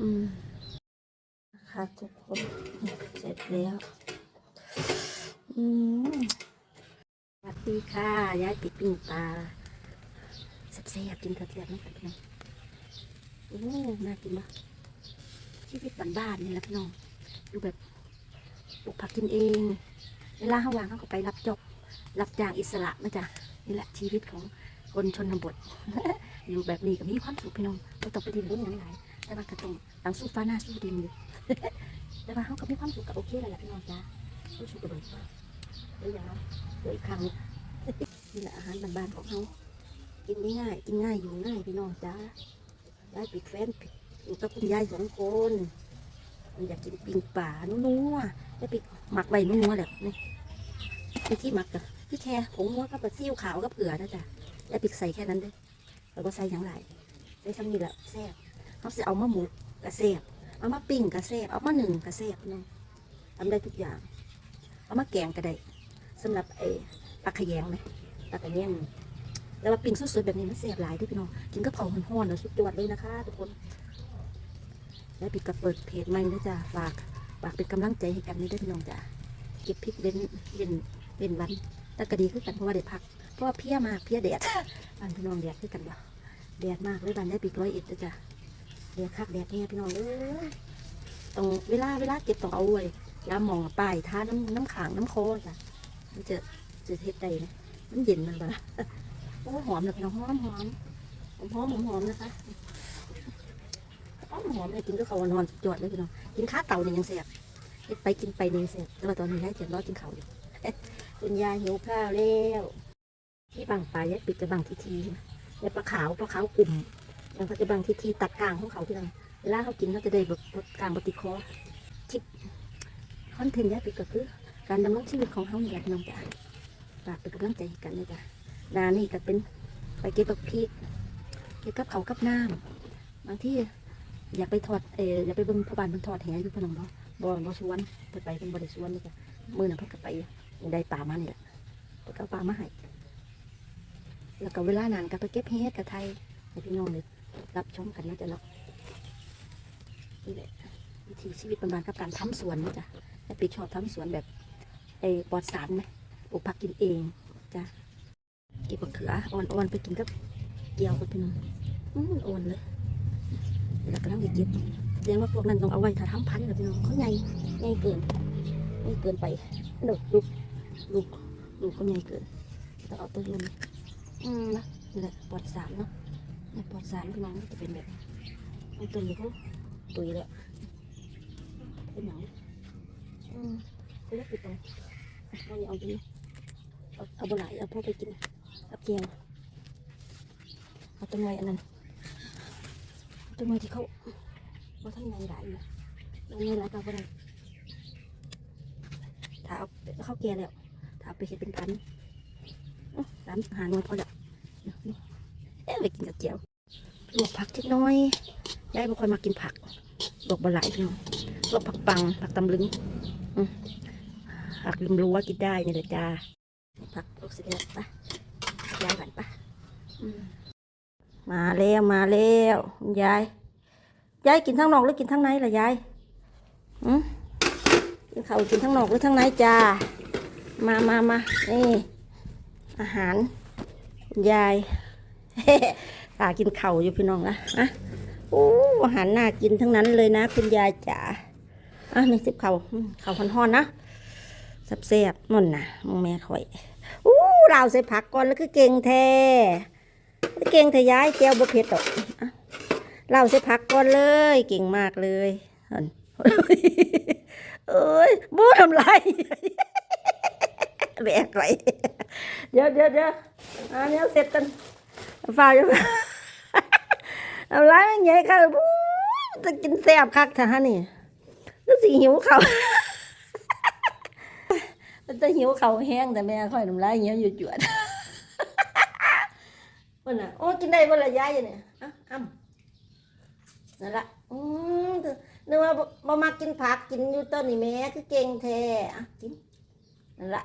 อืมนะคะทุกคนเสร็จแล้ว อืมสวัสดีค่ะยายปิดปิ้งปลาแซ่บๆกินกระเทียมน้ำกันพี่น้องโอ้น่ากินมากชีวิตบ้านๆนี่แหละพี่น้องอยู่แบบปลูกผักกินเอง เวลาเขาวางเขาก็ไปรับจบรับจ้างอิสระนะจ๊ะนี่แหละชีวิตของคนชนบท อยู่แบบนี้ก็มีความสุขพี่น้องไม่ต้องไปดินรุ่นอย่างไร แต่ว่าก็ต้องตั้งสู้ฟ้าหน้าสู้ดินอยู่แต่ว่าเขาก็มีความสุขกับโอเคแล้วแหละพี่น้องจ้ารู้สึกกับมันเดี๋ยวอย่างเดี๋ยวอีกครั้งนี่แหละอาหารบ้านๆของเขากินง่ายกินง่ายอยู่ง่ายพี่น้องจ้ายายปิดแฟนปิดอยู่กับคุณยายสองคนมันอยากกินปิ้งป่านุ่มๆจะปิดหมักใบนุ่มๆแหละนี่วิธีหมักกับพี่แค่ผงนัวกับปลาซิ่วขาวกับเผือนะจ๊ะยายปิดใส่แค่นั้นเด้อแล้วก็ใส่อย่างไรใส่ซ้ำนี่แหละแซ่บ เขาจะเอามาหมูกระแซ่บเอามาปิ้งกระแซ่บเอามาหนึ่งกระแซ่บพี่น้องทำได้ทุกอย่าง เอามาแกงก็ได้สำหรับไอ้ปลาขยงไหมปลากระแยงแล้วว่าปิ้งสดๆแบบนี้มันแซ่บหลายด้วยพี่น้องกินกับข้าวห่อนๆแล้วสุดยอดเลยนะคะทุกคนแล้วปิดกับเปิดเพจใหม่นะจ๊ะฝากฝากเป็นกำลังใจให้กันนี่ด้วยพี่น้องจ้ะเก็บพริกเว้นเว้นเว้นวันแต่ก็ดีขึ้นกันเพราะว่าได้พักเพราะว่าเพลียมากเพลียแดดบ้านพี่น้องแดดขึ้นกันบ่แดดมากเลยบ้านได้ปีกร้อยเอ็ดนะจ๊ะ แดดคักแดดเนี่ยพี่น้องเอ้ยต้องเวลาเวลาเก็บต้องเอาไว้ยาหมองป้ายทาน้ำน้ำขางน้ำโคจ้ะมันจะจะเฮ็ดได้นะมันเย็นมันบ่ล่ะโอ้หอมเลยพี่น้องหอมหอมหอมหอมหอมหอมนะคะหอมหอมเลยกินก็เขานอนสุดยอดเลยพี่น้องกินข้าวเต่าเนี่ยยังเสียบไปกินไปเนี่ยยังเสียบแต่ว่าตอนนี้ยายเจ็บรอกินเขาอยู่คุณยายหิวข้าวแล้วที่บางปลายายปิดจะบางทีทียายปลาขาวปลาขาวกลุ่ม ยังเขาจะบางทีทีตัดกลางของเขาพี่น้องเวลาเขากินเขาจะได้แบบกลางบติคอทิปคอนเทนต์ยายปิดก็คือการดำรงชีวิตของเขาเนี่ยน้องจ้ะฝากเป็นกำลังใจกันเลยจ้ะนานี่ก็เป็นไปเก็บบักพริกเก็บกับเขาวกับน้ำบางที่อยากไปถอดเอออยากไปเบิ่งพระบานเพิ่นถอดแหอยู่พะนังบ่บ่บ่สวนเพิ่นไปเพิ่นบ่ได้สวนนี่จ้ะมื้อนั้นเพิ่นก็ไปได้ปลามานี่แหละเพิ่นก็เอาปลามาให้แล้วก็เวลานานก็ไปเก็บเห็ดกับไทยให้พี่น้องเลย รับชมกันนะจ๊ะเนาะนี่แหละวิถีชีวิตประมาณกับการทำสวนนะจ๊ะแต่ปีชอบทำสวนแบบไอ้ปลอดสารไหมปลูกผักกินเองจ้ะเก็บมะเขืออ่อนๆไปกินกับเกี๊ยวกับพี่น้องอืมอ่อนเลยแล้วก็ต้องเก็บแสดงว่าพวกนั้นต้องเอาไว้ถ้าทำพันธุ์กับพี่น้องเขาใหญ่ใหญ่เกินใหญ่เกินไปเด็กลูกลูกลูกก็ใหญ่เกินต้องเอาตัวมันอืมนะนี่แหละปลอดสารเนาะ ปอดสารพี่น้องจะเป็นแบบไอ้ตัวนี้เขาตุยแล้วเป็นหนังอืมเขาเรียกปิดตรงเราอย่าเอาตรงนี้เอาเอาบะไหลายเอาพวกไปกินกับเกียงเอาตัวน้อยอันนั้นตัวมือที่เขาว่าท่านยังได้อยู่ยังไงแล้วก็บ่ได้ถ้าเอาเข้าวแก่แล้วถ้าเอาไปเห็ดเป็นพันสามหาหน่วยพอแล้ว เอ๊ะไปกินกับเจียวลวกผักเล็กน้อยยายบางคนมากินผักลวกบะไหลพี่น้องลวกผักปังผักตำลึงอืมผักลืมรู้ว่ากินได้นี่แหละจ้าผักลวกสร็จแล้วไปยายหวานปะมาแล้วมาแล้วยายยายกินทั้งนอกหรือกินทั้งในล่ะยายอืมกินข้าวกินทั้งนอกหรือทั้งในจ้ามามามานี่อาหารยาย ตากินเข้าอยู่พี่น้องนะอะโอ้อาหารน่ากินทั้งนั้นเลยนะ คุณยายจ๋าอะนี่สิบเข้าวอืมข้าห่อนๆนะแซ่บนั่นนะมองแม่ข่อยอู้เราใส่ผักก่อนแล้วก็เก่งแท้เก่งทะย้ายแก้วบะเพ็ดอกอะเล่าใส่ผักก่อนเลย เก่งมากเลยอ้นเอ้ยบูทำไรแบกไว้เดี๋ยวเดี๋ยวเดี๋ยวอันนี้เสร็จกัน ฝ่าอยู่ทำไรไม่ใหญ่ค่ะจะกินแซ่บคักท่านี่ก็สิหิวเขามันจะหิวเขาแห้งแต่แม่ค่อยน้ำลายเหี่ยวหยุดหยวดมันน่ะโอ้กินได้บ่ละยายอยู่เนี่ยอะอ้ำนั่นละอืมนึกว่าบ่มากินผักกินอยู่ต้นนี่แม่คือเก่งแท้อะกินนั่นละ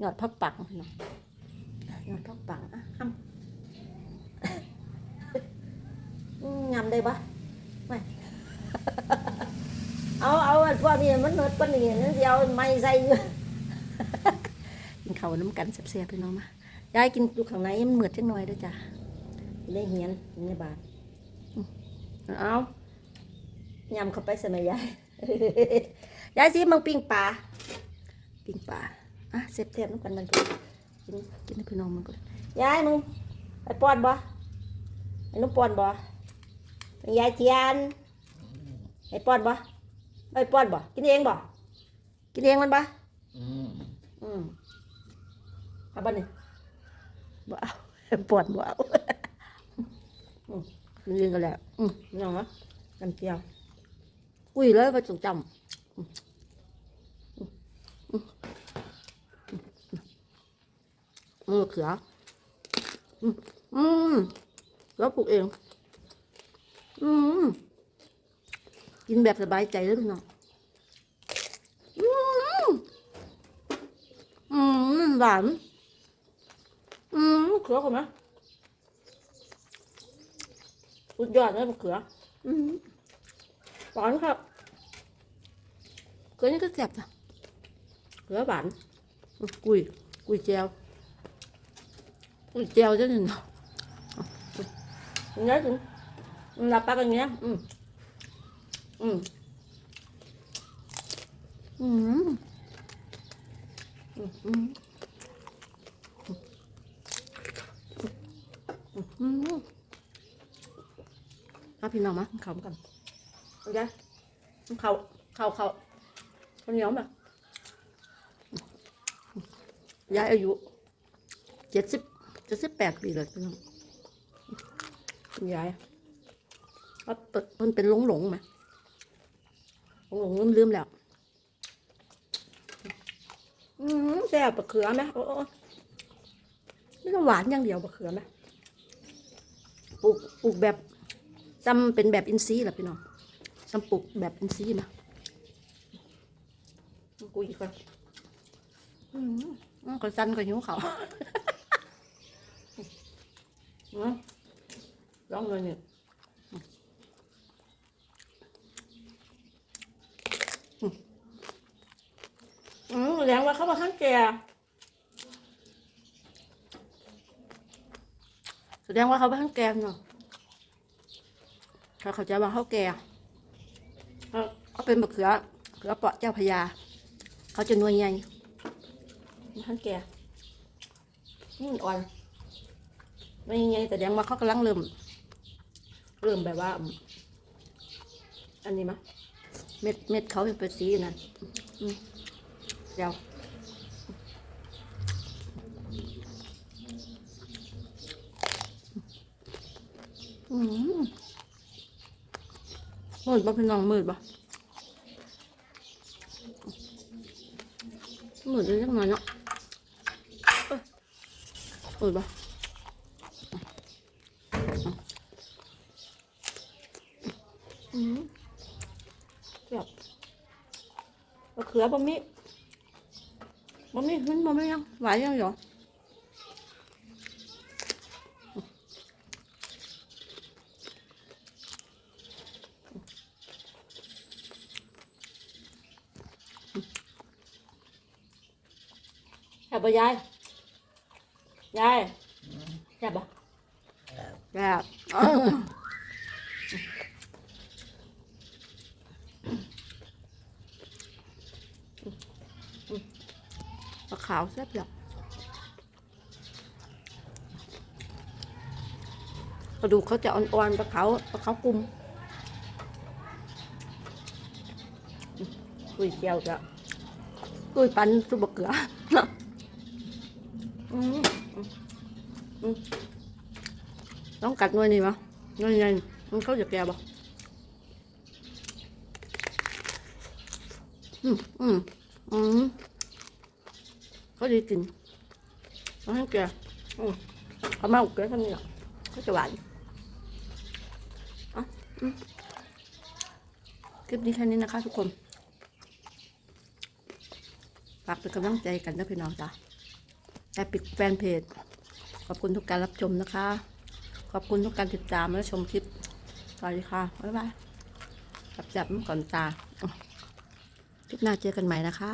หยอดพักปังหยอดพักปังอะอ้ำอืมยำได้ปะไม่เอาเอาอันพวกนี้มันเนิดปานนี้นั่นสิเอาไม้ใส่อยู่กินข้าวน้ำกันแซ่บๆพี่น้องมายายกินอยู่ข้างในมันเหมือดจังหน่อยเด้วยจ้ะได้เหียนอยู่ในบาทอืมเอายำเข้าไปสมัยยายยายสิมังปิ้งปลาปิ้งปลาอะเสียบๆน้ำกันมันก็กินกินให้พี่น้องมันก็ยายมึงไปป้อนบ่ไอ้นุ่มป้อนบ่ ยายเทียนไอ้ป้อนบ่ไอ้ป้อนบ่กินเองบ่กินเองมันบ่อืมอืมเอาบ้านนี่บ่เอาปวดบ่เอาอืมมันเรียนกันแล้วอืมนี่น้องวะกันเจียวอุ้ยเลยว่าจงจำอืมอืมอืมอืมอืมเขืออืมอืมแล้วปลูกเอง อืม กินแบบสบายใจเลยพี่น้องอืมอืมหวานอืมมะเขือคนไหมสุดยอดเลยมะเขืออืมหวานครับเกลือนี่ก็แซ่บจ้ะเกลือหวานกุยกุยเจียวกุยเจียวจ้ะนี่เนาะอย่างนี้ถึงมันรับปากอย่างเงี้ย อืม อืม อืม อืม อืมเอาพี่น้องมาเขามากันโอเคเขาเขาเขาเขาเหนียวมาย้ายอายุเจ็ดสิบเจ็ดสิบแปดปีเลยพี่น้องยายเขาเปิดมันเป็นหลงหลงไหม หลงหลงลืมลืมๆแล้ว อืมแซ่บบะเขือไหมโอ้โอ้ไม่ต้องหวานอย่างเดียวบะเขือไหมปลูกปลูกแบบจำเป็นแบบอินทรีย์เหรอพี่น้องจำปลูกแบบอินทรีย์นะกูอีกคนอืมอืมก็สั้นก็หิวเขาอืมร้องเลยเนี่ย อืมแสดงว่าเขามาทั้งแก่แสดงว่าเขามาทั้งแก่เนาะเขาเขาใจว่าเขาแก่เขาเป็นมะเขือเขือเปาะเจ้าพระยาเขาจะนวยใหญ่มาทั้งแก่นี่อ่อนไม่ใหญ่แต่แสดงว่าเขากำลังเริ่ม เริ่มแบบว่า อันนี้มะ เม็ดเม็ดเขาเป็นสีนั่นเดี๋ยวอืมมืดป่ะพี่น้องมืดป่ะมืดเลยจังหน่อยเนาะมืดป่ะอืม เจ็บมะเขือบะมิบ่มีขึ้นบ่มียังหวานยังอยู่แซ่บบ่ยาย ยายแซ่บบ่แซ่บอ้าวปลา ขาวแซ่บจังกระดูกเขาจะอ่อนๆปลาขาวปลาขาวกลุ่มกุยเจียวจ้ะกุยปันสุบะเกลืออืมอืมอืมต้องกัดหน่วยนี่มั้ยหน่วยไงมันเขาจะแก่บ่อืมอืมอืม có đi tìm nó hết kìa ừ. có mau cái thân nhở có cho bạn à, ừ. คลิปนี้แค่นี้นะคะทุกคนฝากเป็นกำลังใจกันนะพี่น้องจ้ะแต่ปิดแฟนเพจ ขอบคุณทุกการรับชมนะคะ ขอบคุณทุกการติดตามและชมคลิปสวัสดีค่ะ บ๊ายบายไปจับก่อนตา คลิปหน้าเจอกันใหม่นะคะ